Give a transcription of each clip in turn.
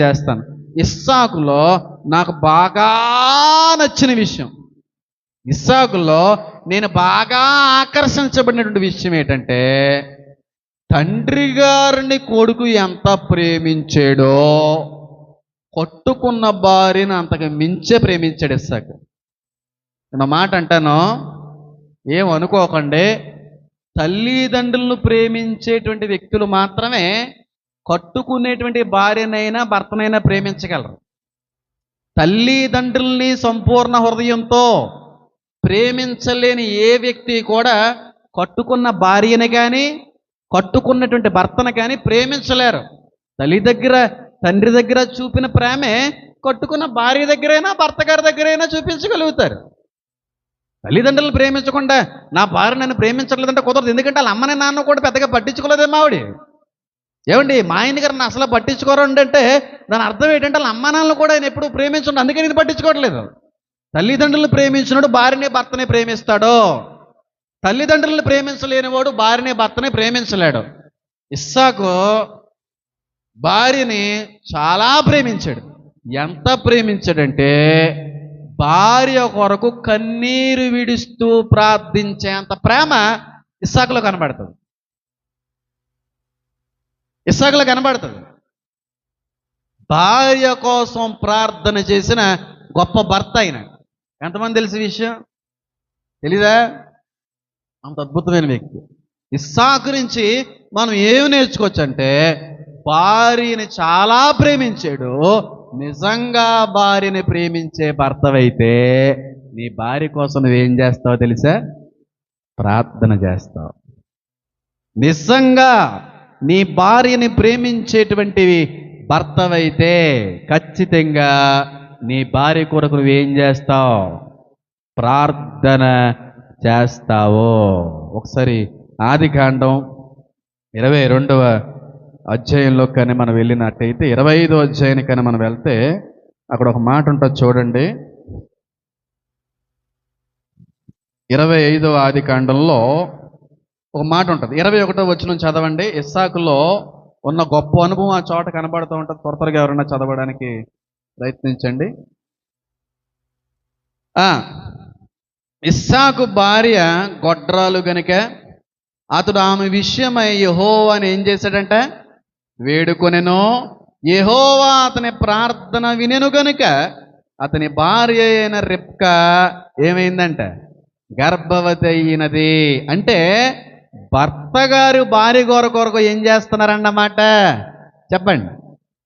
చేస్తాను. ఇస్సాకులో నాకు బాగా నచ్చిన విషయం. ఇస్సాకులో నేను బాగా ఆకర్షించబడినటువంటి విషయం ఏంటంటే తండ్రి గారిని కొడుకు ఎంత ప్రేమించాడో కొట్టుకున్న భార్యను అంతకు మించే ప్రేమించాడు ఇస్సాకు. నేను మాట అంటాను ఏమనుకోకండి తల్లిదండ్రులను ప్రేమించేటువంటి వ్యక్తులు మాత్రమే కట్టుకునేటువంటి భార్యనైనా భర్తనైనా ప్రేమించగలరు. తల్లిదండ్రుల్ని సంపూర్ణ హృదయంతో ప్రేమించలేని ఏ వ్యక్తి కూడా కట్టుకున్న భార్యని కానీ కట్టుకున్నటువంటి భర్తను కానీ ప్రేమించలేరు. తల్లి దగ్గర తండ్రి దగ్గర చూపిన ప్రేమే కట్టుకున్న భార్య దగ్గరైనా భర్త గారి దగ్గరైనా చూపించగలుగుతారు. తల్లిదండ్రులు ప్రేమించకుండా నా భార్య నన్ను ప్రేమించట్లేదంటే కుదరదు. ఎందుకంటే వాళ్ళ అమ్మని నాన్న కూడా పెద్దగా పట్టించుకోలేదేమో ఆవిడ. ఏమండి మా ఆయన గారిని అసలు పట్టించుకోరండి అంటే దాని అర్థం ఏంటంటే వాళ్ళ అమ్మానాలను కూడా ఆయన ఎప్పుడు ప్రేమించండి అందుకే నేను పట్టించుకోవట్లేదు. తల్లిదండ్రులను ప్రేమించినోడు భార్యనే భర్తనే ప్రేమిస్తాడు. తల్లిదండ్రులను ప్రేమించలేనివాడు భార్యనే భర్తని ప్రేమించలేడు. ఇస్సాకు భార్యని చాలా ప్రేమించాడు. ఎంత ప్రేమించాడంటే భార్య కొరకు కన్నీరు విడుస్తూ ప్రార్థించేంత ప్రేమ ఇస్సాకులో కనబడుతుంది. ఇస్సాకులో కనబడుతుంది. భార్య కోసం ప్రార్థన చేసిన గొప్ప భర్త ఆయన. ఎంతమంది తెలిసి విషయం? తెలీదా? అంత అద్భుతమైన వ్యక్తి. ఇస్సాకు నుంచి మనం ఏమి నేర్చుకోవచ్చు అంటే భార్యని చాలా ప్రేమించాడు నిజంగా భార్యని ప్రేమించే భర్తవైతే నీ భార్య కోసం నువ్వేం చేస్తావో తెలుసా? ప్రార్థన చేస్తావు. నిజంగా నీ భార్యని ప్రేమించేటువంటివి భర్తవైతే ఖచ్చితంగా నీ భార్య కొరకు నువ్వేం చేస్తావు? ప్రార్థన చేస్తావో. ఒకసారి ఆది కాండం ఇరవై రెండవ అధ్యాయంలో కానీ మనం వెళ్ళినట్టయితే ఇరవై ఐదో అధ్యాయానికి కానీ మనం వెళ్తే అక్కడ ఒక మాట ఉంటుంది చూడండి. ఇరవై ఐదవ ఆది కాండంలో ఒక మాట ఉంటుంది. ఇరవై ఒకటో వచ్చిన చదవండి. ఇస్సాకులో ఉన్న గొప్ప అనుభవం ఆ చోట కనబడుతూ ఉంటుంది. త్వర త్వరగా ఎవరైనా చదవడానికి ప్రయత్నించండి. ఇస్సాకు భార్య గొడ్రాలు గనుక అతడు ఆమె విషయమై యెహోవాని ఏం చేశాడంట? వేడుకొనెను. యహోవా అతని ప్రార్థన వినెను గనుక అతని భార్య అయిన రిప్క ఏమైందంట? గర్భవతి అయినది. అంటే భర్త గారు భార్య గోర కొరకు ఏం చేస్తున్నారన్నమాట? చెప్పండి.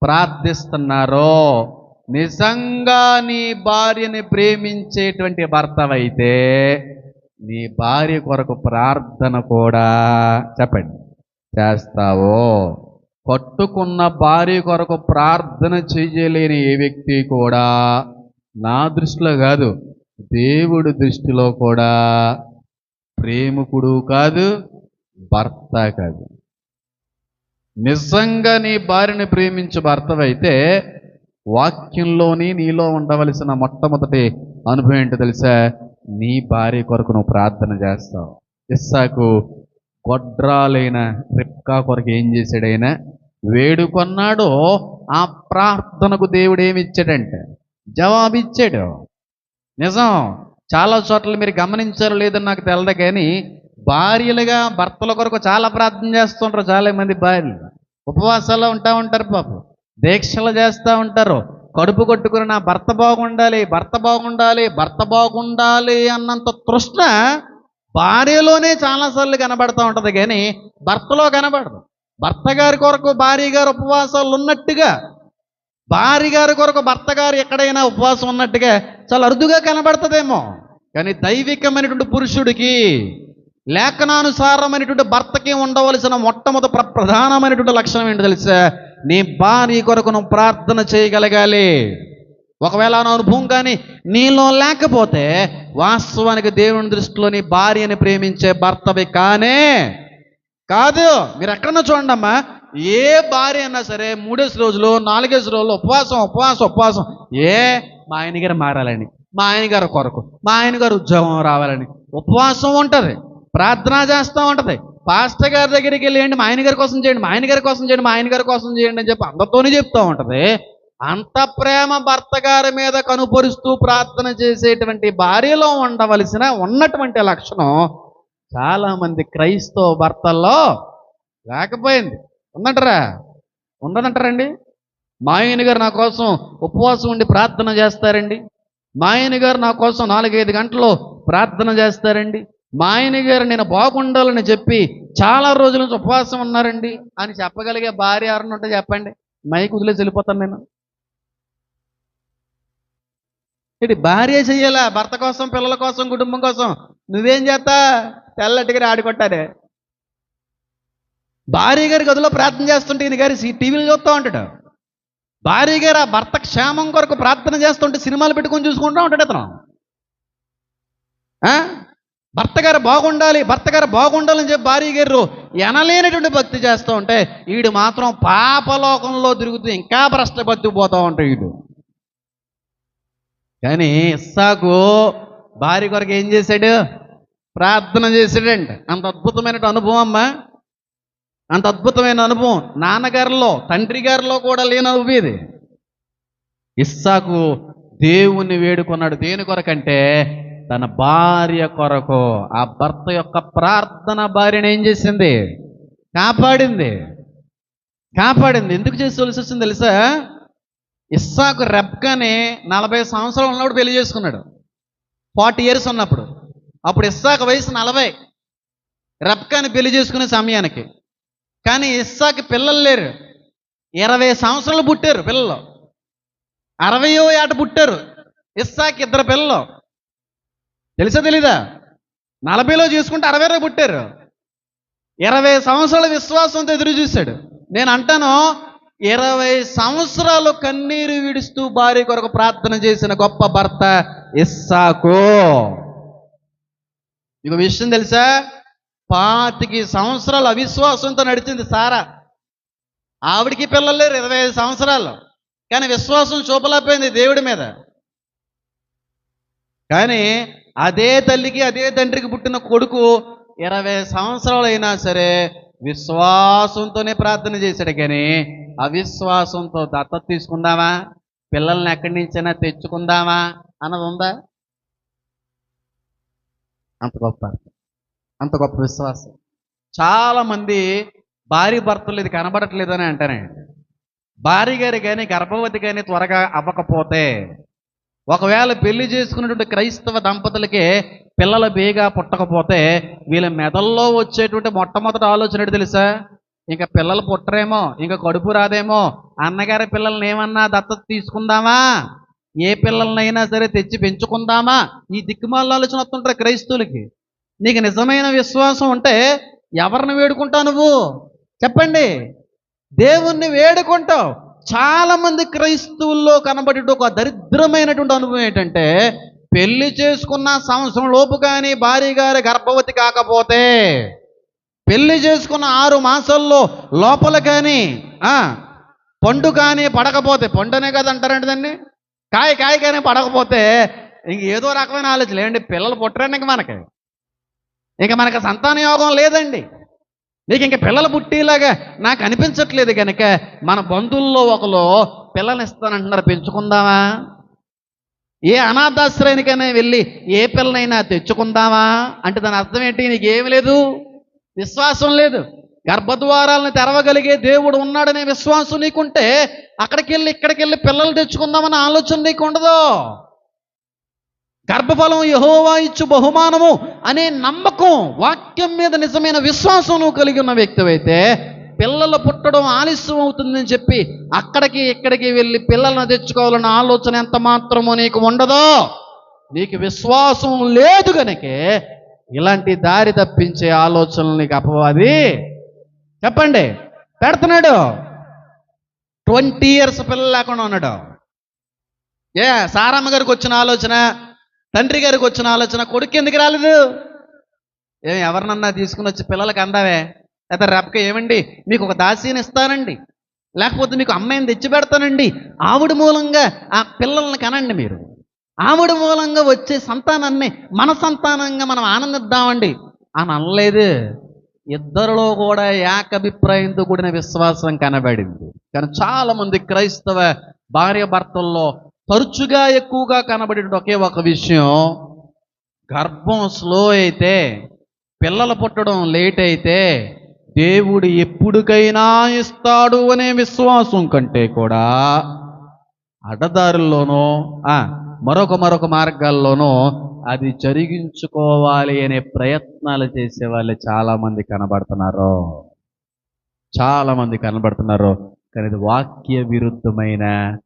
ప్రార్థిస్తున్నారు? నిజంగా నీ భార్యని ప్రేమించేటువంటి భర్తవైతే నీ భార్య కొరకు ప్రార్థన కూడా చెప్పండి. చేస్తావో? కొట్టుకున్న భార్య కొరకు ప్రార్థన చేయలేని ఏ వ్యక్తి కూడా నా దృష్టిలో కాదు దేవుడి దృష్టిలో కూడా ప్రేమికుడు కాదు భర్త కాదు. నిజంగా నీ భార్యని ప్రేమించు భర్తవైతే వాక్యంలోని నీలో ఉండవలసిన మొట్టమొదటి అనుభవం ఏంటో తెలుసా? నీ భార్య కొరకు నువ్వు ప్రార్థన చేస్తావు. ఇస్సాకు గొడ్రాలైన రిప్కా కొరకు ఏం చేశాడైనా వేడుకొన్నాడో ఆ ప్రార్థనకు దేవుడు ఏమిచ్చాడంటే ఇచ్చాడంటే? జవాబు ఇచ్చాడు. నిజం. చాలా చోట్ల మీరు గమనించారో లేదని నాకు తెలదు కానీ భార్యలుగా భర్తల కొరకు చాలా ప్రార్థన చేస్తుంటారు చాలా మంది భార్యలు. ఉపవాసాల్లో ఉంటా ఉంటారు పాపం. దీక్షలు చేస్తూ ఉంటారు. కడుపు కొట్టుకుని నా భర్త బాగుండాలి భర్త బాగుండాలి భర్త బాగుండాలి అన్నంత తృష్ణ భార్యలోనే చాలాసార్లు కనబడుతూ ఉంటుంది కానీ భర్తలో కనబడదు. భర్త గారి కొరకు భార్య గారు ఉపవాసాలు ఉన్నట్టుగా భార్య గారి కొరకు భర్త గారు ఎక్కడైనా ఉపవాసం ఉన్నట్టుగా చాలా అరుదుగా కనబడుతుందేమో. కానీ దైవికమైనటువంటి పురుషుడికి లేఖనానుసారమైనటువంటి భర్తకి ఉండవలసిన మొట్టమొదటి ప్ర ప్రధానమైనటువంటి లక్షణం ఏంటో తెలుసా నీ భార్య కొరకు నువ్వు ప్రార్థన చేయగలగాలి. ఒకవేళ నా అనుభవం కానీ నీలో లేకపోతే వాస్తవానికి దేవుని దృష్టిలో నీ భార్యని ప్రేమించే భర్తవి కానే కాదు. మీరు ఎక్కడన్నా చూడండి అమ్మా ఏ భార్య అయినా సరే మూడేసి రోజులు నాలుగేసి రోజులు ఉపవాసం ఉపవాసం ఉపవాసం ఏ? మా ఆయన గారు మారాలని మా ఆయన గారు కొరకు మా ఆయన గారు ఉద్యోగం రావాలని. ఉపవాసం ఉంటుంది. ప్రార్థన చేస్తూ ఉంటుంది. పాస్టర్ గారి దగ్గరికి వెళ్ళేయండి మా ఆయన గారి కోసం చేయండి మా ఆయన గారి కోసం చేయండి మా ఆయన గారి కోసం చేయండి అని చెప్పి అందరితోనే చెప్తూ ఉంటుంది. అంత ప్రేమ భర్త గారి మీద కనుపరుస్తూ ప్రార్థన చేసేటువంటి భార్యలో ఉండవలసిన ఉన్నటువంటి లక్షణం చాలామంది క్రైస్తవ భర్తల్లో లేకపోయింది. ఉందంటారా? ఉండదంటారండి? మా ఆయన గారు నా కోసం ఉపవాసం ఉండి ప్రార్థన చేస్తారండి. మా ఆయన గారు నా కోసం నాలుగైదు గంటలు ప్రార్థన చేస్తారండి. మా ఆయన గారు నేను బాగుండాలని చెప్పి చాలా రోజుల నుంచి ఉపవాసం ఉన్నారండి. అని చెప్పగలిగే భార్య ఎవరన్నా ఉంటే చెప్పండి. మైక్ వదిలేసి వెళ్ళిపోతాను నేను. ఇటు భార్య చెయ్యాలా? భర్త కోసం పిల్లల కోసం కుటుంబం కోసం? నువ్వేం చేస్తా? తెల్లటిగా ఆడుకుంటారే భార్య గారి గదిలో ప్రార్థన చేస్తుంటే ఈయన గారి టీవీలు చూస్తూ ఉంటాడు. భార్య గారు ఆ భర్త క్షేమం కొరకు ప్రార్థన చేస్తుంటే సినిమాలు పెట్టుకొని చూసుకుంటూ ఉంటాడు అతను. భర్త గారు బాగుండాలి భర్త గారు బాగుండాలని చెప్పి భార్య గారు ఎనలేనటువంటి భక్తి చేస్తూ ఉంటే వీడు మాత్రం పాపలోకంలో తిరుగుతూ ఇంకా భ్రష్ట బతికిపోతూ ఉంటాడు వీడు కానీ ఇస్సాకు భార్య కొరకు ఏం చేశాడు? ప్రార్థన చేశాడండి అంత అద్భుతమైన అనుభవం అమ్మా. అంత అద్భుతమైన అనుభవం. నాన్నగారిలో తండ్రి గారిలో కూడా లేని అనుభవం ఇది. ఇస్సాకు దేవుణ్ణి వేడుకున్నాడు దేని కొరకంటే తన భార్య కొరకు ఆ భర్త యొక్క ప్రార్థన భార్యను ఏం చేసింది? కాపాడింది. కాపాడింది. ఎందుకు చేసుకోవాల్సి వచ్చింది తెలుసా? ఇస్సాకు రెబ్కని నలభై సంవత్సరాలు ఉన్నప్పుడు పెళ్ళి చేసుకున్నాడు. ఫార్టీ ఇయర్స్ ఉన్నప్పుడు. అప్పుడు ఇస్సాకు వయసు నలభై. రెబ్కాని పెళ్ళి చేసుకునే సమయానికి. కానీ ఇస్సాకి పిల్లలు లేరు. ఇరవై సంవత్సరాలు పుట్టారు పిల్లలు. అరవయో ఏట పుట్టారు. ఇస్సాకి ఇద్దరు పిల్లలు. తెలుసా తెలీదా? నలభైలో చూసుకుంటే అరవైలో పుట్టారు. ఇరవై సంవత్సరాల విశ్వాసంతో ఎదురు చూశాడు. నేను అంటాను ఇరవై సంవత్సరాలు కన్నీరు విడుస్తూ భార్య కొరకు ప్రార్థన చేసిన గొప్ప భర్త ఇస్సాకు. మీకు విషయం తెలుసా? పాతికి సంవత్సరాలు అవిశ్వాసంతో నడిచింది సారా. ఆవిడికి పిల్లలు లేరు ఇరవై ఐదు సంవత్సరాలు. కానీ విశ్వాసం చూపలేకపోయింది దేవుడి మీద. కానీ అదే తల్లికి అదే తండ్రికి పుట్టిన కొడుకు ఇరవై సంవత్సరాలు అయినా సరే విశ్వాసంతోనే ప్రార్థన చేశాడు కానీ అవిశ్వాసంతో దత్తత తీసుకుందామా? పిల్లల్ని ఎక్కడి నుంచైనా తెచ్చుకుందామా? అన్నది ఉందా? అంత గొప్ప అంత గొప్ప విశ్వాసం. చాలామంది భార్య భర్తలు ఇది కనబడట్లేదని అంటారండి. భార్య గారి కానీ గర్భవతి కానీ త్వరగా అవ్వకపోతే ఒకవేళ పెళ్ళి చేసుకున్నటువంటి క్రైస్తవ దంపతులకే పిల్లలు బేగా పుట్టకపోతే వీళ్ళ మెదల్లో వచ్చేటువంటి మొట్టమొదటి ఆలోచన ఏంటి తెలుసా? ఇంకా పిల్లలు పుట్టరేమో ఇంకా కడుపు రాదేమో అన్నగారి పిల్లల్ని ఏమన్నా దత్తత తీసుకుందామా? ఏ పిల్లలనైనా సరే తెచ్చి పెంచుకుందామా? ఈ దిక్కుమాల ఆలోచన వస్తుంటారు క్రైస్తవులకి. నీకు నిజమైన విశ్వాసం ఉంటే ఎవరిని వేడుకుంటావు నువ్వు? చెప్పండి. దేవుణ్ణి వేడుకుంటావు. చాలామంది క్రైస్తవుల్లో కనబడేట ఒక దరిద్రమైనటువంటి అనుభవం ఏంటంటే పెళ్ళి చేసుకున్న సంవత్సరం లోపు కానీ భార్య గారి గర్భవతి కాకపోతే పెళ్ళి చేసుకున్న ఆరు మాసాల్లో లోపల కానీ పండు కానీ పడకపోతే పండునే కదా అంటారండి దాన్ని? కాయ కాయ కానీ పడకపోతే ఇంక ఏదో రకమైన ఆలోచన. లేదండి పిల్లలు పుట్టరండి ఇంక మనకి. ఇంక మనకి సంతాన యోగం లేదండి. నీకు ఇంక పిల్లలు పుట్టేలాగా నాకు అనిపించట్లేదు కనుక మన బంధువుల్లో ఒకరు పిల్లల్ని ఇస్తానంటున్నారు పెంచుకుందామా? ఏ అనాథాశ్రయానికైనా వెళ్ళి ఏ పిల్లనైనా తెచ్చుకుందామా? అంటే దాని అర్థం ఏంటి? నీకేం లేదు విశ్వాసం లేదు. గర్భద్వారాలను తెరవగలిగే దేవుడు ఉన్నాడనే విశ్వాసం నీకుంటే అక్కడికి వెళ్ళి ఇక్కడికి వెళ్ళి పిల్లలు తెచ్చుకుందామన్న ఆలోచన నీకు ఉండదు గర్భఫలం యహోవా ఇచ్చు బహుమానము అనే నమ్మకం వాక్యం మీద నిజమైన విశ్వాసం నువ్వు కలిగి ఉన్న వ్యక్తివైతే పిల్లలు పుట్టడం ఆలస్యం అవుతుందని చెప్పి అక్కడికి ఇక్కడికి వెళ్ళి పిల్లలను తెచ్చుకోవాలన్న ఆలోచన ఎంత మాత్రమో నీకు ఉండదో నీకు విశ్వాసం లేదు కనుకే ఇలాంటి దారి తప్పించే ఆలోచనలు నీకు అపవాది. చెప్పండి పెడుతున్నాడు. ట్వంటీ ఇయర్స్ పిల్లలు లేకుండా ఉన్నాడు. ఏ సారమ్మ గారికి వచ్చిన ఆలోచన? తండ్రి గారికి వచ్చిన ఆలోచన కొడుకు ఎందుకు రాలేదు? ఏం ఎవరినన్నా తీసుకుని వచ్చి పిల్లలకి అందావే? లేదా రెప్పక ఏమండి? మీకు ఒక దాసీని ఇస్తానండి. లేకపోతే మీకు అమ్మాయిని తెచ్చి పెడతానండి. ఆవిడ మూలంగా ఆ పిల్లల్ని కనండి మీరు. ఆవిడ మూలంగా వచ్చే సంతానాన్ని మన సంతానంగా మనం ఆనందిద్దామండి. అని అనలేదు. ఇద్దరిలో కూడా ఏకభిప్రాయంతో కూడిన విశ్వాసం కనబడింది. కానీ చాలామంది క్రైస్తవ భార్య భర్తల్లో తరచుగా ఎక్కువగా కనబడే ఒకే ఒక విషయం గర్భం స్లో అయితే పిల్లలు పుట్టడం లేట్ అయితే దేవుడు ఎప్పుడుకైనా ఇస్తాడు అనే విశ్వాసం కంటే కూడా అడ్డదారుల్లోనో మరొక మరొక మార్గాల్లోనో అది జరిగించుకోవాలి అనే ప్రయత్నాలు చేసే వాళ్ళు చాలామంది కనబడుతున్నారు. చాలామంది కనబడుతున్నారు. కానీ ఇది వాక్య విరుద్ధమైన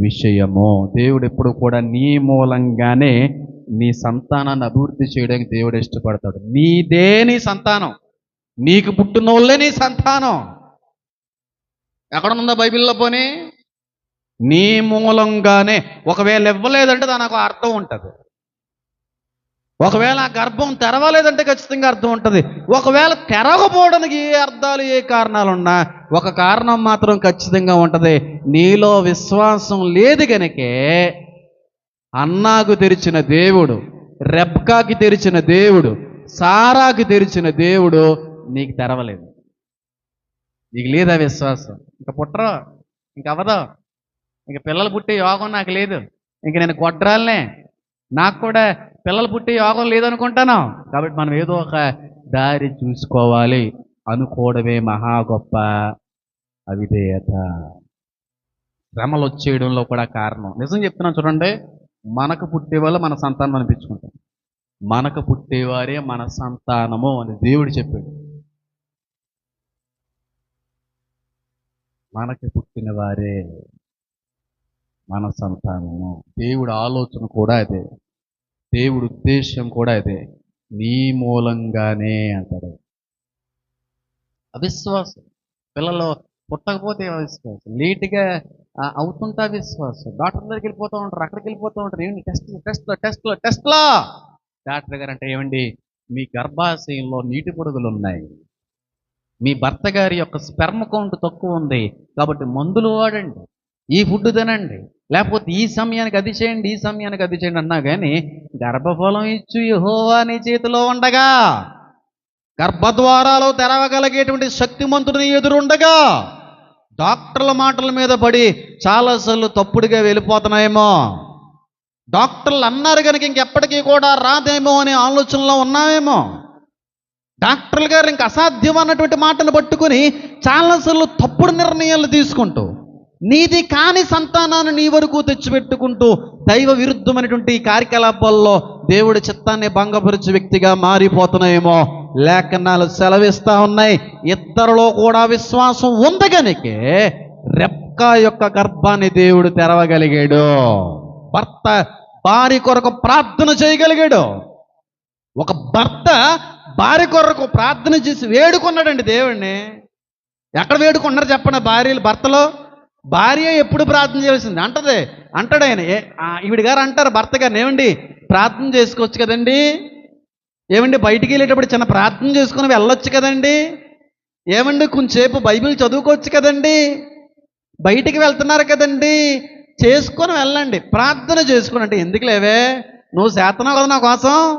విషయము దేవుడు ఎప్పుడు కూడా నీ మూలంగానే నీ సంతానాన్ని అభివృద్ధి చేయడానికి దేవుడు ఇష్టపడతాడు. నీదే నీ సంతానం. నీకు పుట్టిన వాళ్ళే నీ సంతానం. ఎక్కడనుందా బైబిల్లో పోనీ? నీ మూలంగానే. ఒకవేళ ఇవ్వలేదంటే దానికి అర్థం ఉంటుంది. ఒకవేళ ఆ గర్భం తెరవలేదంటే ఖచ్చితంగా అర్థం ఉంటుంది. ఒకవేళ తెరవకపోవడానికి ఏ అర్థాలు ఏ కారణాలు ఉన్నా ఒక కారణం మాత్రం ఖచ్చితంగా ఉంటుంది. నీలో విశ్వాసం లేదు గనకే అన్నాకు తెరిచిన దేవుడు రెబ్కాకి తెరిచిన దేవుడు సారాకి తెరిచిన దేవుడు నీకు తెరవలేదు. నీకు లేదా విశ్వాసం? ఇంకా పుట్టరా ఇంక అవ్వదు. ఇంక పిల్లలు పుట్టే యోగం నాకు లేదు. ఇంక నేను కొట్రాలనే నాకు కూడా పిల్లలు పుట్టే యోగం లేదనుకుంటాను. కాబట్టి మనం ఏదో ఒక దారి చూసుకోవాలి. అనుకోవడమే మహా గొప్ప అవిధేయత. శ్రమలు వచ్చేయడంలో కూడా కారణం. నిజం చెప్తున్నాను చూడండి మనకు పుట్టే వాళ్ళు మన సంతానం అనిపించుకుంటాం మనకు పుట్టేవారే మన సంతానము అని దేవుడు చెప్పాడు. మనకి పుట్టిన వారే మన సంతానము. దేవుడు ఆలోచన కూడా అదే. దేవుడు ఉద్దేశం కూడా ఇదే. నీ మూలంగానే అంటాడు. అవిశ్వాసం. పిల్లలు పుట్టకపోతే అవిశ్వాసం. లేటుగా ఆ, అవుతుంటా విశ్వాసం డాక్టర్ దగ్గరికి వెళ్ళిపోతూ ఉంటారు అక్కడికి వెళ్ళిపోతూ ఉంటారు. ఏమండి టెస్ట్ టెస్ట్లో టెస్ట్లో టెస్ట్లో డాక్టర్ గారు అంటే ఏమండి మీ గర్భాశయంలో నీటి పొడుగులు ఉన్నాయి. మీ భర్త గారి యొక్క స్పెర్మ్ కౌంట్ తక్కువ ఉంది. కాబట్టి మందులు వాడండి. ఈ ఫుడ్ తినండి. లేకపోతే ఈ సమయానికి అది చేయండి ఈ సమయానికి అది చేయండి అన్నా కానీ గర్భఫలం ఇచ్చు యహోవా నీ చేతిలో ఉండగా. గర్భద్వారాలు తెరవగలిగేటువంటి శక్తిమంతుడిని ఎదురుండగా. డాక్టర్ల మాటల మీద పడి చాలాసార్లు తప్పుడుగా వెళ్ళిపోతున్నాయేమో. డాక్టర్లు అన్నారు కనుక ఇంకెప్పటికీ కూడా రాదేమో అనే ఆలోచనలో ఉన్నామేమో డాక్టర్లు గారు ఇంక అసాధ్యం అన్నటువంటి మాటను పట్టుకుని చాలాసార్లు తప్పుడు నిర్ణయాలు తీసుకుంటూ నీది కాని సంతానాన్ని నీ వరకు తెచ్చిపెట్టుకుంటూ దైవ విరుద్ధమైనటువంటి ఈ కార్యకలాపాల్లో దేవుడి చిత్తాన్ని భంగపరిచే వ్యక్తిగా మారిపోతున్నాయేమో. లేఖనాలు సెలవిస్తా ఉన్నాయి. ఇద్దరిలో కూడా విశ్వాసం ఉంది కనుకే రెప్కా యొక్క గర్భాన్ని దేవుడు తెరవగలిగాడు. భర్త భార్య కొరకు ప్రార్థన చేయగలిగాడు. ఒక భర్త భార్య కొరకు ప్రార్థన చేసి వేడుకున్నాడండి దేవుడిని ఎక్కడ వేడుకున్నారు చెప్పండి భార్యలు భర్తలో? భార్య ఎప్పుడు ప్రార్థన చేయాల్సింది? అంటది. అంటాడు ఆయన. ఏ- ఈవిడ గారు అంటారు భర్త గారిని ఏమండి ప్రార్థన చేసుకోవచ్చు కదండి? ఏమండి బయటికి వెళ్ళేటప్పుడు చిన్న ప్రార్థన చేసుకుని వెళ్ళొచ్చు కదండి? ఏమండి కొంచెంసేపు బైబిల్ చదువుకోవచ్చు కదండి? బయటికి వెళ్తున్నారు కదండి? చేసుకొని వెళ్ళండి. ప్రార్థన చేసుకుని అంటే ఎందుకు లేవే? నువ్వు చేస్తున్నావు కదా నా కోసం?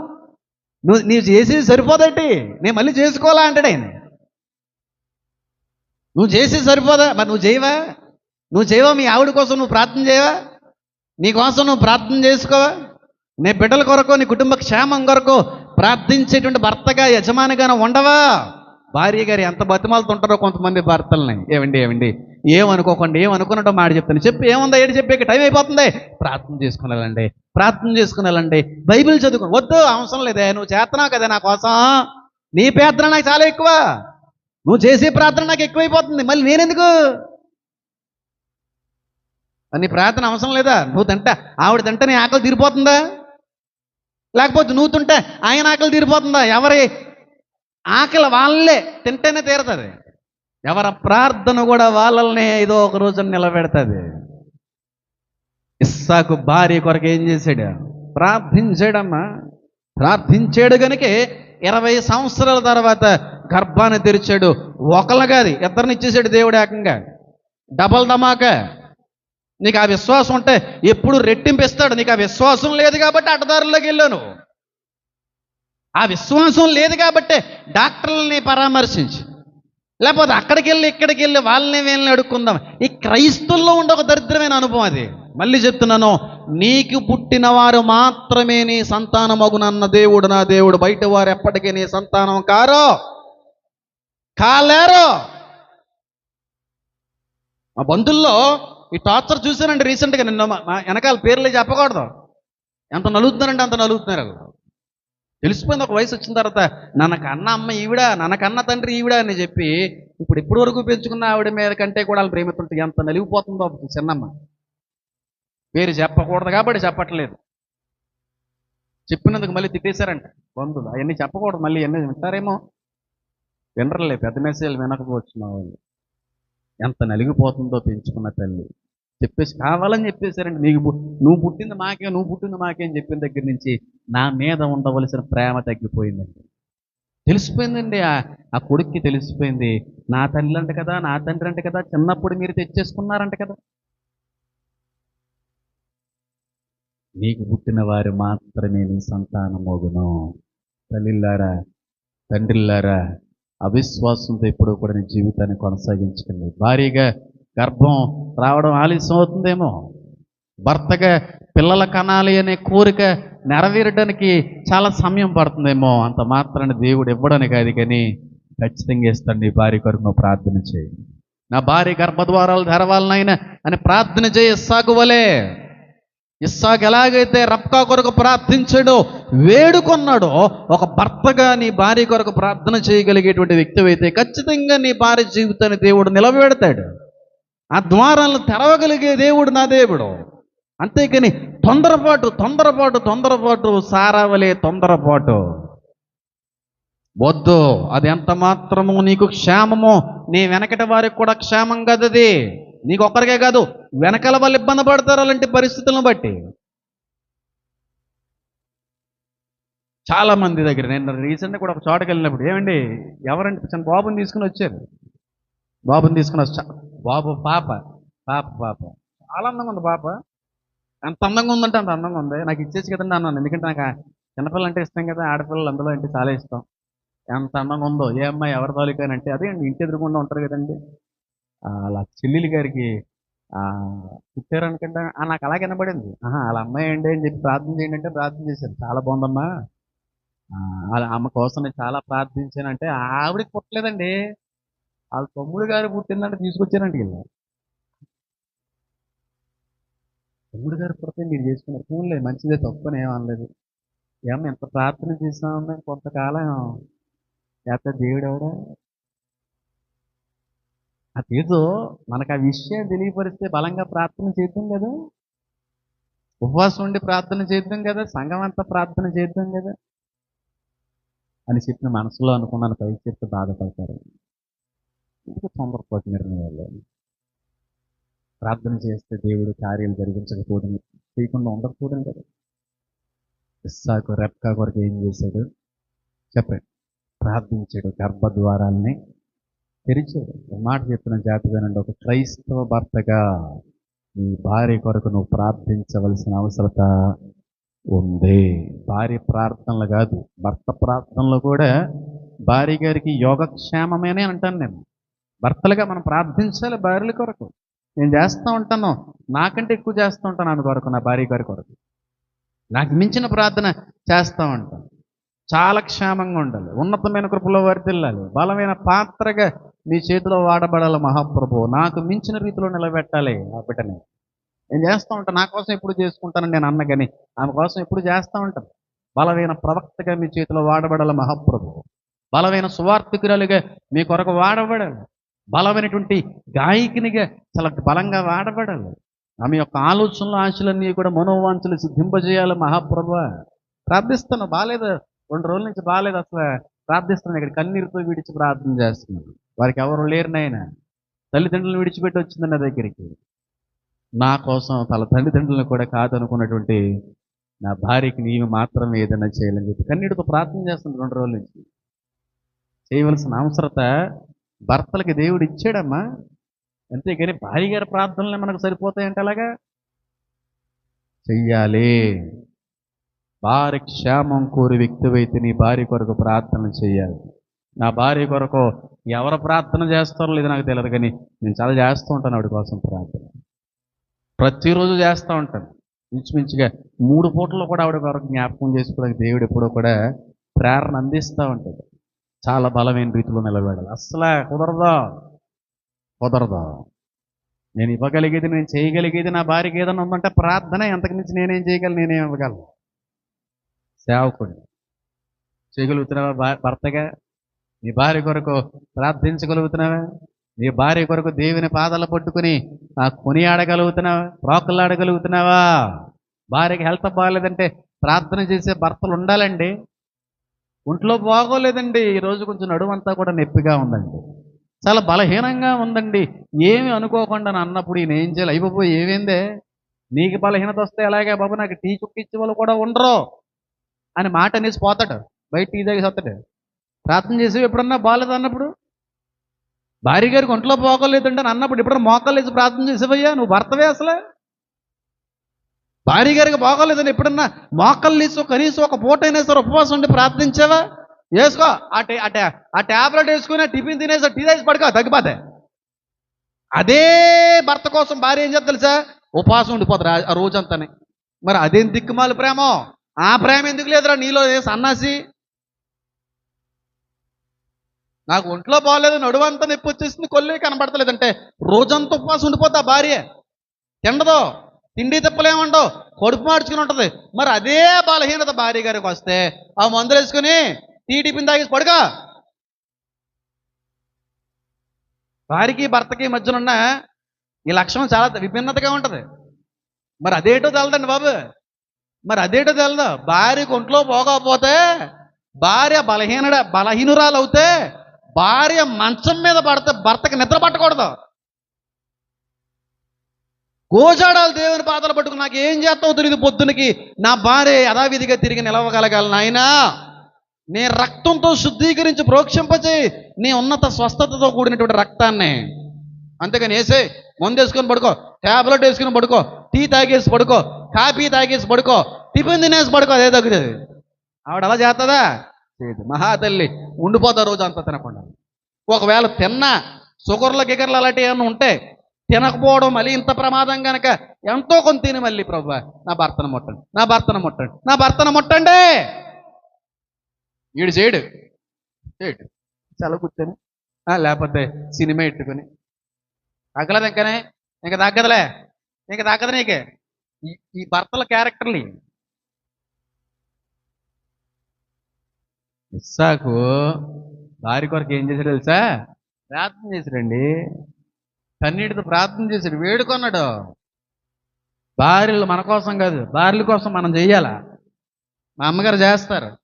నువ్వు నీవు చేసేది సరిపోదటి? నేను మళ్ళీ చేసుకోవాలా? అంటాడు ఆయన. నువ్వు చేసేది సరిపోదా? మరి నువ్వు చేయవా? నువ్వు చేయవా? మీ ఆవిడ కోసం నువ్వు ప్రార్థన చేయవా? నీ కోసం నువ్వు ప్రార్థన చేసుకోవా? నీ బిడ్డల కొరకు నీ కుటుంబ క్షేమం కొరకు ప్రార్థించేటువంటి భర్తగా యజమానిగానే ఉండవా? భార్య గారు ఎంత బతిమాలుతుంటారో కొంతమంది భర్తలని. ఏమండి ఏమండి? ఏమనుకోకండి ఏమనుకున్నట్టు మాట చెప్తాను. చెప్పి ఏముందా? ఏడు చెప్పి టైం అయిపోతుంది. ప్రార్థన చేసుకునేలండి ప్రార్థన చేసుకునేలండి. బైబిల్ చదువుకో. వద్దు అవసరం లేదే. నువ్వు చేస్తున్నావు కదా నా కోసం. నీ ప్రార్థన నాకు చాలా ఎక్కువ. నువ్వు చేసే ప్రార్థన నాకు ఎక్కువైపోతుంది. మళ్ళీ నేనెందుకు? నీ ప్రార్థన అవసరం లేదా? నువ్వు తింటా. ఆవిడ తింటే నీ ఆకలి తీరిపోతుందా? లేకపోతే నువ్వు తింటే ఆయన ఆకలి తీరిపోతుందా? ఎవరి ఆకలి వాళ్ళే తింటేనే తీరుతుంది. ఎవరి ప్రార్థన కూడా వాళ్ళనే ఏదో ఒక రోజు నిలబెడుతుంది. ఇస్సాకు భార్య కొరకు ఏం చేశాడు? ప్రార్థించాడమ్మా. ప్రార్థించాడు కనుకే ఇరవై సంవత్సరాల తర్వాత గర్భాన్ని తెరిచాడు. ఒకళ్ళు కాదు ఇద్దరిని ఇచ్చేసాడు దేవుడు ఏకంగా. డబల్ ధమాకా. నీకు ఆ విశ్వాసం ఉంటే ఎప్పుడు రెట్టింపిస్తాడు. నీకు ఆ విశ్వాసం లేదు కాబట్టి అడ్డదారుల్లోకి వెళ్ళాను ఆ విశ్వాసం లేదు కాబట్టి డాక్టర్లని పరామర్శించి. లేకపోతే అక్కడికి వెళ్ళి ఇక్కడికి వెళ్ళి వాళ్ళని వీళ్ళని అడుక్కుందాం. ఈ క్రైస్తుల్లో ఉండే ఒక దరిద్రమైన అనుభవం అది. మళ్ళీ చెప్తున్నాను నీకు పుట్టిన వారు మాత్రమే నీ సంతానమగునన్న దేవుడు నా దేవుడు. బయట వారు ఎప్పటికీ నీ సంతానం కారో? కాలేరో? మా బంధుల్లో ఈ టార్చర్ చూశానండి రీసెంట్గా నిన్న మా వెనకాల పేర్లే చెప్పకూడదు. ఎంత నలుగుతున్నారంటే అంత నలుగుతున్నారు. తెలిసిపోయింది ఒక వయసు వచ్చిన తర్వాత నన్నకన్న అమ్మ ఈవిడ నన్నకన్న తండ్రి ఈవిడ అని చెప్పి ఇప్పుడు ఇప్పటి వరకు పెంచుకున్న ఆవిడ మీద కంటే కూడా వాళ్ళు ప్రేమిస్తుంటే ఎంత నలిగిపోతుందో చిన్నమ్మ. పేరు చెప్పకూడదు కాబట్టి చెప్పట్లేదు. చెప్పినందుకు మళ్ళీ తిట్టేశారంట బంధువులు. అవన్నీ చెప్పకూడదు మళ్ళీ అన్నీ వింటారేమో. వినరలే పెద్ద మెసేజ్లు వినకపోవచ్చు మా వాళ్ళు. ఎంత నలిగిపోతుందో పెంచుకున్న తల్లి. చెప్పేసి కావాలని చెప్పేశారండి. నీకు నువ్వు పుట్టింది మాకే నువ్వు పుట్టింది మాకే అని చెప్పిన దగ్గర నుంచి నా మీద ఉండవలసిన ప్రేమ తగ్గిపోయిందండి. తెలిసిపోయిందండి. ఆ ఆ కొడుక్కి తెలిసిపోయింది. నా తల్లి అంట కదా నా తండ్రి అంట కదా చిన్నప్పుడు మీరు తెచ్చేసుకున్నారంట కదా. నీకు పుట్టిన వారు మాత్రమే నీ సంతానమోగును తల్లిల్లారా తండ్రిల్లారా అవిశ్వాసంతో ఎప్పుడూ కూడా నీ జీవితాన్ని కొనసాగించకండి. భారీగా గర్భం రావడం ఆలస్యం అవుతుందేమో. భర్తగా పిల్లల కనాలి అనే కోరిక నెరవేరడానికి చాలా సమయం పడుతుందేమో. అంత మాత్రాన్ని దేవుడు ఇవ్వడానికి కాదు కానీ ఖచ్చితంగా ఇస్తాడు. నీ భార్య కొరకు నువ్వు ప్రార్థన చేయి. నా భార్య గర్భద్వారాలు తెరవాలనైనా అని ప్రార్థన చేయి. ఇస్సాగువలే ఇస్సాకు ఎలాగైతే రప్కా కొరకు ప్రార్థించాడో వేడుకొన్నాడో ఒక భర్తగా నీ భార్య కొరకు ప్రార్థన చేయగలిగేటువంటి వ్యక్తి అయితే ఖచ్చితంగా నీ భార్య జీవితాన్ని దేవుడు నిలబెడతాడు. ఆ ద్వారాలను తెరవగలిగే దేవుడు నా దేవుడు. అంతేకాని తొందరపాటు తొందరపాటు తొందరపాటు సారావలే తొందరపాటు. వద్దు అది ఎంత మాత్రము నీకు క్షేమము నీ వెనకటి వారికి కూడా క్షేమం కదది. నీకు ఒక్కరికే కాదు వెనకాల వాళ్ళు ఇబ్బంది పడతారు అలాంటి పరిస్థితులను బట్టి. చాలా మంది దగ్గర నేను రీసెంట్గా కూడా ఒక చోటకి వెళ్ళినప్పుడు ఏమండి ఎవరంటే చిన్న బాబుని తీసుకుని వచ్చారు. బాబుని తీసుకుని వచ్చా బాబు పాప. పాప పాప. చాలా అందంగా ఉంది పాప. ఎంత అందంగా ఉందంటే అంత అందంగా ఉంది. నాకు ఇచ్చేసి కదండి అన్నాను. ఎందుకంటే నాకు ఆ చిన్నపిల్లలు అంటే ఇష్టం కదా ఆడపిల్లలు అందులో అంటే చాలా ఇష్టం. ఎంత అందంగా ఉందో ఏ అమ్మాయి ఎవరి తాలూకానంటే అని అంటే అదే అండి ఇంటి ఎదురుకుండా ఉంటారు కదండి. అలా చెల్లెలు చెల్లెలి గారికి ఆ, అనుకుంటే ఆ, నాకు అలా కనబడింది. ఆహా వాళ్ళ అమ్మాయి అండి అని చెప్పి ప్రార్థన చేయండి అంటే ప్రార్థన చేశారు. చాలా బాగుందమ్మా. అలా వాళ్ళ అమ్మ కోసం నేను చాలా ప్రార్థించానంటే ఆవిడకి పుట్టలేదండి. వాళ్ళ తమ్ముడు గారు పుట్టిందంటే తీసుకొచ్చారండి వీళ్ళు తమ్ముడు గారు పుడితే మీరు చేసుకున్నారు ఫోన్లే మంచిదే తప్పని ఏం అనలేదు. ఏమన్నా ఎంత ప్రార్థన చేసామని కొంతకాలం లేకపోతే దేవుడు ఎవడా? అదేదో మనకు ఆ విషయం తెలియపరిస్తే బలంగా ప్రార్థన చేద్దాం కదా. ఉపవాసం ఉండి ప్రార్థన చేద్దాం కదా సంఘం అంతా ప్రార్థన చేద్దాం కదా అని చెప్పిన మనసులో అనుకున్నాను పైకి చెప్తే బాధపడతారు. ఇందుకు తొందరపాటు నిర్ణయాలు ప్రార్థన చేస్తే దేవుడు కార్యాలు జరిగించకపోవడం చేయకుండా ఉండకపోవడం కదా. ఇస్సాకు రెప్కా కొరకు ఏం చేశాడు? చెప్పండి. ప్రార్థించాడు. గర్భద్వారాల్ని తెరిచాడు. మాట చెప్పిన జాతిగానండి. ఒక క్రైస్తవ భర్తగా నీ భార్య కొరకు నువ్వు ప్రార్థించవలసిన అవసరత ఉంది. భార్య ప్రార్థనలు కాదు. భర్త ప్రార్థనలు కూడా భార్య గారికి యోగక్షేమమేనే అంటాను నేను. భర్తలుగా మనం ప్రార్థించాలి భార్యల కొరకు. నేను చేస్తూ ఉంటాను. నాకంటే ఎక్కువ చేస్తూ ఉంటాను ఆమె కొరకు నా భార్య గారి కొరకు. నాకు మించిన ప్రార్థన చేస్తూ ఉంటాను. చాలా క్షేమంగా ఉండాలి. ఉన్నతమైన కృపలో వర్దిల్లాలి బలమైన పాత్రగా నీ చేతిలో వాడబడాలి మహాప్రభు. నాకు మించిన రీతిలో నిలబెట్టాలి ఆ బిడ్డని. నేను చేస్తూ ఉంటాను. నా కోసం ఎప్పుడు చేసుకుంటానని నేను అన్న కానీ ఆమె కోసం ఎప్పుడు చేస్తూ ఉంటాను. బలమైన ప్రవక్తగా మీ చేతిలో వాడబడాలి మహాప్రభు. బలమైన సువార్థికురాలుగా మీ కొరకు వాడబడాలి. బలమైనటువంటి గాయకునిగా చాలా బలంగా వాడబడాలి. ఆమె యొక్క ఆలోచనలు ఆశలన్నీ కూడా మనోవాంఛలు సిద్ధింపజేయాలి మహాప్రభ ప్రార్థిస్తాను బాగాలేదు రెండు రోజుల నుంచి బాగాలేదు అసలు. ప్రార్థిస్తున్నాను ఇక్కడ కన్నీరుతో విడిచి ప్రార్థన చేస్తున్నాను వారికి ఎవరు లేరు నాయన. తల్లిదండ్రులను విడిచిపెట్టి వచ్చింది నా దగ్గరికి. నా కోసం తన తల్లిదండ్రులను కూడా కాదనుకున్నటువంటి నా భార్యకి నీవు మాత్రమే ఏదైనా చేయాలని చెప్పి కన్నీటితో ప్రార్థన చేస్తుంది రెండు రోజుల నుంచి. చేయవలసిన అవసరత భర్తలకి దేవుడు ఇచ్చాడమ్మా. అంతేగాని భార్య గారి ప్రార్థనలే మనకు సరిపోతాయంటే అలాగా చెయ్యాలి. భార్య క్షేమం కోరి వ్యక్తివైతే నీ భార్య కొరకు ప్రార్థన చేయాలి నా భార్య కొరకు ఎవరు ప్రార్థన చేస్తారో లేదో నాకు తెలియదు కానీ నేను చాలా చేస్తూ ఉంటాను ఆవిడ కోసం ప్రార్థన. ప్రతిరోజు చేస్తూ ఉంటాను. ఇంచుమించుగా మూడు పూటలు కూడా ఆవిడ కొరకు జ్ఞాపకం చేసుకోవడానికి దేవుడు ఎప్పుడో కూడా ప్రేరణ అందిస్తూ ఉంటాడు. చాలా బలమైన రీతిలో నిలబడాలి. అసలే కుదరదా. కుదరదా. నేను ఇవ్వగలిగేది నేను చేయగలిగేది నా భార్యకి ఏదైనా ఉందంటే ప్రార్థన ఎంతకు మించి నేనేం చేయగలను నేనేం ఇవ్వగలను. సేవకుడు. చేయగలుగుతున్నావా భర్తగా? నీ భార్య కొరకు ప్రార్థించగలుగుతున్నావా? నీ భార్య కొరకు దేవుని పాదాలు పట్టుకుని ఆ కొనియాడగలుగుతున్నావా ప్రోకలాడగలుగుతున్నావా భార్యకి హెల్త్ బాగాలేదంటే ప్రార్థన చేసే భర్తలు ఉండాలండి. ఒంట్లో బాగోలేదండి. ఈరోజు కొంచెం నడుమంతా కూడా నొప్పిగా ఉందండి. చాలా బలహీనంగా ఉందండి. ఏమి అనుకోకుండా అన్నప్పుడు ఈయన ఏం చేయాలి? అయిపోయి ఏమైందే? నీకు బలహీనత వస్తే ఎలాగే బాబు? నాకు టీ చుక్కిచ్చే వాళ్ళు కూడా ఉండరు అని మాట అనేసి పోతాడు. బయట టీ తాగేసి వస్తాడు. ప్రార్థన చేసి ఎప్పుడన్నా బాగాలేదు అన్నప్పుడు? భార్య గారికి ఒంట్లో బాగోలేదంటే అని అన్నప్పుడు ఎప్పుడన్నా మోకాలు వేసి ప్రార్థన చేసేవయ్యా నువ్వు భర్తవే అసలే? భార్య గారికి బాగోలేదని ఎప్పుడన్నా మోకాలు తీసు కనీసం ఒక పూట అయినా సరే ఉపవాసం ఉండి ప్రార్థించావా? వేసుకో ఆ టే ఆ టే- ఆ ట్యాబ్లెట్ వేసుకుని టిఫిన్ తినేసి టీ తాగేసి పడుకో తగ్గిపోతే. అదే భర్త కోసం భార్య ఏం చేస్తా తెలుసా? ఉపవాసం ఉండిపోతారు ఆ- రోజంతానే. మరి అదేం దిక్కుమాలి ప్రేమో? ఆ ప్రేమ ఎందుకు లేదురా నీలో సన్నాసి? నాకు ఒంట్లో బాగాలేదు నడువంతా నొప్పి వచ్చేసింది కొల్లి కనబడతలేదంటే రోజంతా ఉపవాసం ఉండిపోతా భార్య? తిండదో? తిండి తిప్పలేమండవు కడుపు మార్చుకుని ఉంటుంది. మరి అదే బలహీనత భార్య గారికి వస్తే ఆ మందులు వేసుకుని టీ తాగేసి పడుకో. భార్యకి భర్తకి మధ్యన ఉన్న ఈ లక్షణం చాలా విభిన్నతగా ఉంటుంది. మరి అదేటో తెలదండి బాబు. మరి అదేటో తెలదు. భార్య ఒంట్లో పోకపోతే భార్య బలహీనడ బలహీనురాలు అవుతే భార్య మంచం మీద పడితే భర్తకి నిద్ర పట్టకూడదు. గోజాడాలు దేవుని పాదాలు పట్టుకుని నాకు ఏం చేస్తావు తెలియదు పొద్దునకి నా భార్య యథావిధిగా తిరిగి నిలవగలగాలి నాయనా. నీ రక్తంతో శుద్ధీకరించి ప్రోక్షింపచే నీ ఉన్నత స్వస్థతతో కూడినటువంటి రక్తాన్ని. అంతేగాని వేసే మందు వేసుకొని పడుకో ట్యాబ్లెట్ వేసుకుని పడుకో టీ తాగేసి పడుకో కాఫీ తాగేసి పడుకో టిఫిన్ తినేసి పడుకో అదే తగ్గుతుంది. ఆవిడ అలా చేస్తుందా? లేదు. మహాతల్లి ఉండిపోతా రోజు అంతా తినకుండా. ఒకవేళ తిన్నా షుగర్లు గిగర్లు అలాంటివి ఏమైనా ఉంటే తినకపోవడం మళ్ళీ ఇంత ప్రమాదం కనుక ఎంతో కొంత తిని మళ్ళీ ప్రభు నా భర్తను ముట్టండి నా భర్తను ముట్టండి నా భర్తను ముట్టండి. వీడు చేయడు చేయడు. చాలా కూర్చొని. ఆ, లేకపోతే సినిమా ఎట్టుకొని తగ్గలేదు ఇంకనే? ఇంక తగ్గదులే. ఇంక తగ్గదు నీకే. ఈ- భర్తల క్యారెక్టర్లు. ఇస్సాకు భార్య కొరకు ఏం చేశాడు తెలుసా? ప్రార్థన చేశాడండి. కన్నీటితో ప్రార్థన చేశాడు వేడుకొన్నాడు. భార్యలు మన కోసం కాదు భార్యల కోసం మనం చేయాలా? మా అమ్మగారు చేస్తారు.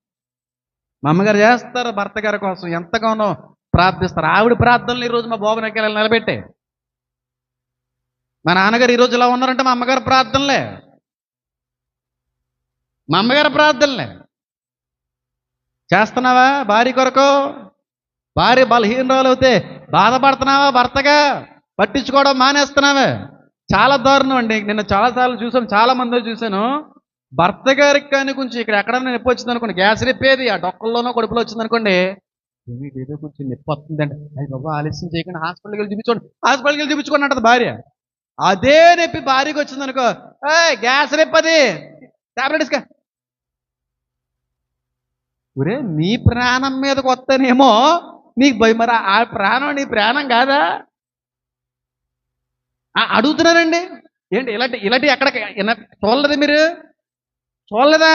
మా అమ్మగారు చేస్తారు భర్త గారి కోసం ఎంతగానో ప్రార్థిస్తారు. ఆవిడ ప్రార్థనలు ఈరోజు మా బాబు నెక్కలు నిలబెట్టే. మా నాన్నగారు ఈరోజు ఇలా ఉన్నారంటే మా అమ్మగారు ప్రార్థనలే. మా అమ్మగారు ప్రార్థనలే. చేస్తున్నావా భార్య కొరకు? భార్య బలహీనరాలు అవుతే బాధపడుతున్నావా భర్తగా? పట్టించుకోవడం మానేస్తున్నావే. చాలా దారుణం అండి. నిన్న చాలాసార్లు చూసాను చాలా మంది చూశాను. భర్త గారికి కానీ కొంచెం ఇక్కడ ఎక్కడైనా నొప్పి వచ్చింది అనుకోండి గ్యాస్ నిప్పేది ఆ డొక్కల్లోనో కడుపులో వచ్చింది అనుకోండి. ఏదో కొంచెం నొప్పి వస్తుందండి. అది బాబా ఆలస్యం చేయకుండా హాస్పిటల్కి వెళ్ళి చూపించుకోండి హాస్పిటల్కి వెళ్ళి చూపించుకోండి అంటది భార్య. అదే నొప్పి భార్యకి వచ్చింది అనుకో ఏ గ్యాస్ నొప్పి టాబ్లెట్ ఇసుక. ఒరే నీ ప్రాణం మీదకి వస్తానేమో నీకు భయం మరి ఆ ప్రాణం నీ ప్రాణం కాదా? అడుగుతున్నానండి ఏంటి ఇలాంటి ఇలాంటి ఎక్కడ చూడలేదా మీరు? చూడలేదా?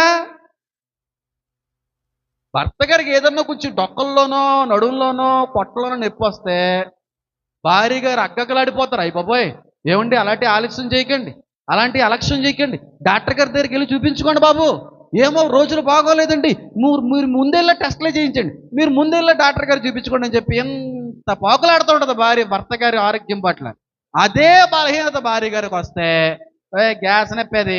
భర్త గారికి ఏదన్నా కొంచెం డొక్కల్లోనో నడువుల్లోనో పొట్టలోనో నొప్పి వస్తే భార్య గారు అగ్గకలాడిపోతారు అయ్యి బాబోయ్ ఏమండి అలాంటి ఆలస్యం చేయకండి. అలాంటి అలక్ష్యం చేయకండి. డాక్టర్ గారి దగ్గరికి వెళ్ళి చూపించుకోండి బాబు. ఏమో రోజులు బాగోలేదండి. మీరు మీరు టెస్ట్లే చేయించండి. మీరు ముందెళ్ళే డాక్టర్ గారు చూపించుకోండి అని చెప్పి ఎంత పాకులాడుతూ ఉంటుంది భార్య భర్త గారి ఆరోగ్యం పట్ల. అదే బలహీనత భార్య గారికి వస్తే ఏ గ్యాస్ నొప్పేది.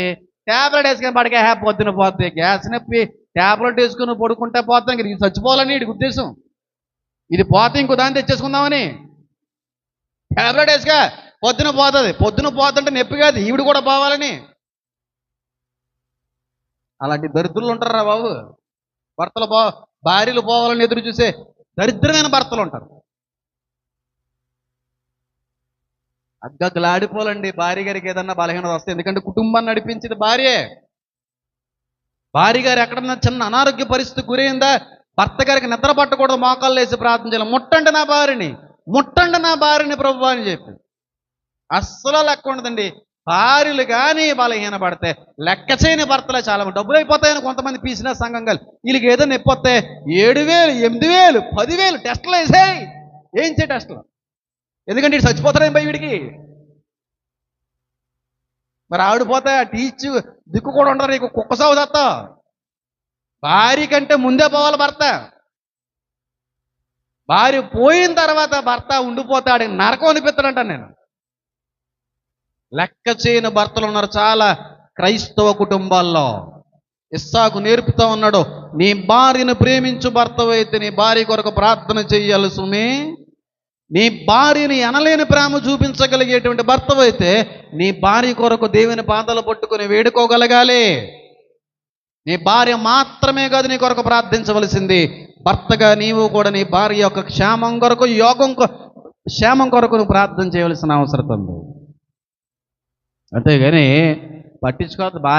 ట్యాబ్లెట్ వేసుకుని పడికే హ్యాప్ పొద్దున పోతుంది గ్యాస్ నొప్పి ట్యాబ్లెట్ వేసుకుని పడుకుంటే పోతాం ఇది చచ్చిపోవాలని వీడికి ఉద్దేశం. ఇది పోతే ఇంకో దాన్ని తెచ్చేసుకుందామని. ట్యాబ్లెట్ వేసుక పొద్దున పోతుంది. పొద్దున పోతుంటే నొప్పి కాదు ఈవిడ కూడా పోవాలని. అలాంటి దరిద్రులు ఉంటారా బాబు? భర్తలు పో భార్యలు పోవాలని ఎదురు చూసే దరిద్రమైన భర్తలు ఉంటారు. అగ్గగ్లాడిపోలండి భార్య గారికి ఏదన్నా బలహీనత వస్తే. ఎందుకంటే కుటుంబాన్ని నడిపించేది భార్యే. భార్య గారు ఎక్కడన్నా చిన్న అనారోగ్య పరిస్థితి గురైందా? భర్త గారికి నిద్ర పట్టకూడదు మోకాళ్ళు వేసి ప్రార్థన చేయాలి. ముట్టండి నా భార్యని. ముట్టండి నా భార్యని ప్రభు అని చెప్పి. అస్సలు లెక్క ఉండదండి భార్యలు కానీ బలహీన పడితే లెక్క చేయని భర్తలే చాలా డబ్బులు అయిపోతాయని కొంతమంది పీసిన సంఘం కలిసి వీళ్ళకి ఏదో నొప్పి వస్తే ఏడు వేలు ఎనిమిది వేలు పదివేలు టెస్టులు వేసేయి. ఏం చేయి టెస్టులు? ఎందుకంటే ఇటు చచ్చిపోతారేం పోయి వీడికి? మరి ఆవిడపోతే ఆ టీచ్ దిక్కు కూడా ఉండరు నీకు కుక్క సాగు దత్త భార్య కంటే ముందే పోవాలి భర్త. భార్య పోయిన తర్వాత భర్త ఉండిపోతాడు నరకం అనిపిస్తాడంట నేను. లెక్క చేయని భర్తలు ఉన్నారు చాలా క్రైస్తవ కుటుంబాల్లో. ఇస్సాకు నేర్పుతా ఉన్నాడు నీ భార్యను ప్రేమించు భర్తవైతే నీ భార్య కొరకు ప్రార్థన చెయ్యాలి సుమే. నీ భార్యని ఎనలేని ప్రేమ చూపించగలిగేటువంటి భర్తవైతే నీ భార్య కొరకు దేవుని పాదాలు పట్టుకొని వేడుకోగలగాలి. నీ భార్య మాత్రమే కాదు నీ కొరకు ప్రార్థించవలసింది. భర్తగా నీవు కూడా నీ భార్య యొక్క క్షేమం కొరకు యోగం క్షేమం కొరకు నువ్వు ప్రార్థన చేయవలసిన అవసరం ఉంది అంతేగాని పట్టించుకోవద్దు భార్య